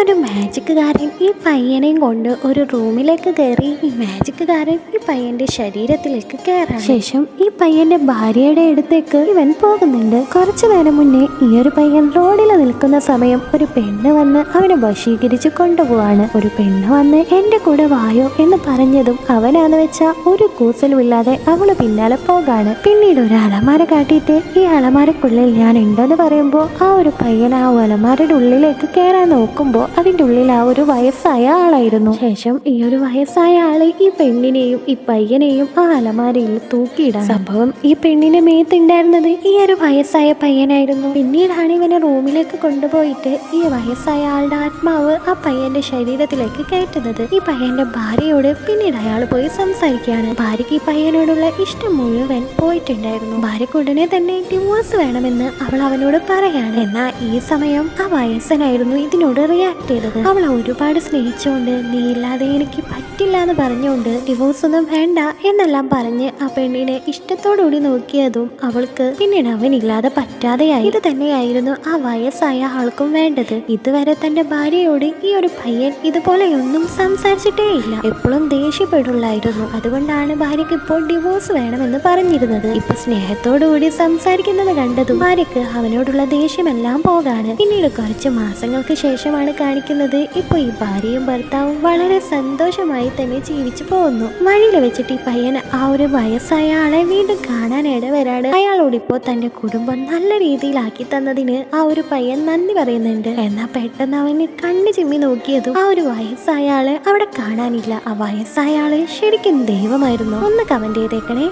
ഒരു മാജിക്കുകാരൻ ഈ പയ്യനെയും കൊണ്ട് ഒരു റൂമിലേക്ക് കയറി ഈ മാജിക്കുകാരൻ ഈ പയ്യന്റെ ശരീരത്തിലേക്ക് കയറാൻ ശേഷം ഈ പയ്യന്റെ ഭാര്യയുടെ അടുത്തേക്ക് ഇവൻ പോകുന്നുണ്ട്. കുറച്ചു നേരം മുന്നേ ഈ ഒരു പയ്യൻ റോഡിൽ നിൽക്കുന്ന സമയം ഒരു പെണ്ണ് വന്ന് അവനെ വശീകരിച്ച് കൊണ്ടുപോവാണ്. ഒരു പെണ്ണ് വന്ന് എന്റെ കൂടെ വായോ എന്ന് പറഞ്ഞതും അവനാന്ന് വെച്ച ഒരു കൂസലുമില്ലാതെ അവൾ പിന്നാലെ പോകാണ്. പിന്നീട് ഒരു അലമാര കാട്ടിയിട്ട് ഈ അലമാരക്കുള്ളിൽ ഞാൻ ഉണ്ടെന്ന് പറയുമ്പോൾ ആ ഒരു പയ്യൻ ആ അലമാരയുടെ ഉള്ളിലേക്ക് കയറാൻ നോക്കുമ്പോൾ അതിന്റെ ഉള്ളിൽ ആ ഒരു വയസ്സായ ആളായിരുന്നു. ശേഷം ഈ ഒരു വയസ്സായ ആൾ ഈ പെണ്ണിനെയും ഈ പയ്യനെയും ആ അലമാരയിൽ തൂക്കിയിടാൻ. സംഭവം ഈ പെണ്ണിന്റെ മേത്തുണ്ടായിരുന്നത് ഈ ഒരു വയസ്സായ പയ്യനായിരുന്നു. പിന്നീടാണ് ഇവനെ റൂമിലേക്ക് കൊണ്ടുപോയിട്ട് ഈ വയസ്സായ ആളുടെ ആത്മാവ് ആ പയ്യന്റെ ശരീരത്തിലേക്ക് കയറ്റുന്നത്. ഈ പയ്യന്റെ ഭാര്യയോട് പിന്നീട് അയാൾ പോയി സംസാരിക്കുകയാണ്. ഭാര്യയ്ക്ക് ഈ പയ്യനോടുള്ള ഇഷ്ടം മുഴുവൻ പോയിട്ടുണ്ടായിരുന്നു. ഭാര്യക്ക് ഉടനെ തന്നെ ഡിവോഴ്സ് വേണമെന്ന് അവൾ അവനോട് പറയാണ്. എന്നാൽ ഈ സമയം ആ വയസ്സനായിരുന്നു ഇതിനോട് റിയാക്ട് ചെയ്തത് അവൾ ഒരുപാട് സ്നേഹിച്ചുകൊണ്ട് നീ ഇല്ലാതെ എനിക്ക് പറ്റില്ല എന്ന് പറഞ്ഞുകൊണ്ട് ഡിവോഴ്സ് ഒന്നും വേണ്ട എന്നെല്ലാം പറഞ്ഞ് ആ പെണ്ണിനെ ഇഷ്ടത്തോടുകൂടി നോക്കിയതും അവൾക്ക് പിന്നീട് അവൻ അവനില്ലാതെ പറ്റാതെയായി. ഇത് തന്നെയായിരുന്നു ആ വയസ്സായ ആൾക്കും വേണ്ടത്. ഇതുവരെ തന്റെ ഭാര്യയോട് ഈ ഒരു പയ്യൻ ഇതുപോലെയൊന്നും സംസാരിച്ചിട്ടേ ഇല്ല എപ്പോഴും ദേഷ്യപ്പെടുള്ളായിരുന്നു അതുകൊണ്ടാണ് ഭാര്യക്ക് ഇപ്പോൾ ഡിവോഴ്സ് വേണമെന്ന് പറഞ്ഞിരുന്നത്. ഇപ്പൊ സ്നേഹത്തോടുകൂടി സംസാരിക്കുന്നത് കണ്ടതും ഭാര്യക്ക് അവനോടുള്ള ദേഷ്യമെല്ലാം പോകാണ്. പിന്നീട് കുറച്ച് മാസങ്ങൾക്ക് ശേഷമാണ് കാണിക്കുന്നത് ഇപ്പൊ ഈ ഭാര്യയും ഭർത്താവും വളരെ സന്തോഷമായി തന്നെ ജീവിച്ചു പോകുന്നു. വഴിയിൽ വെച്ചിട്ട് ഈ പയ്യൻ ആ ഒരു വയസ്സായ ആളെ വീണ്ടും കാണാൻ ഇടവരാണ്. അയാളോട് ഇപ്പോ തന്റെ കുടുംബം നല്ല രീതിയിലാക്കി തന്നതിന് ആ ഒരു പയ്യൻ നന്ദി പറയുന്നുണ്ട്. എന്നാ പെട്ടെന്ന് അവന് കണ്ണു ചിമ്മി നോക്കിയതും ആ ഒരു വയസ്സായ ആൾ അവിടെ കാണാനില്ല. ആ വയസ്സായ ആൾ ശരിക്കും ദൈവമായിരുന്നു. ഒന്ന് കമന്റ് ചെയ്തേക്കണേ.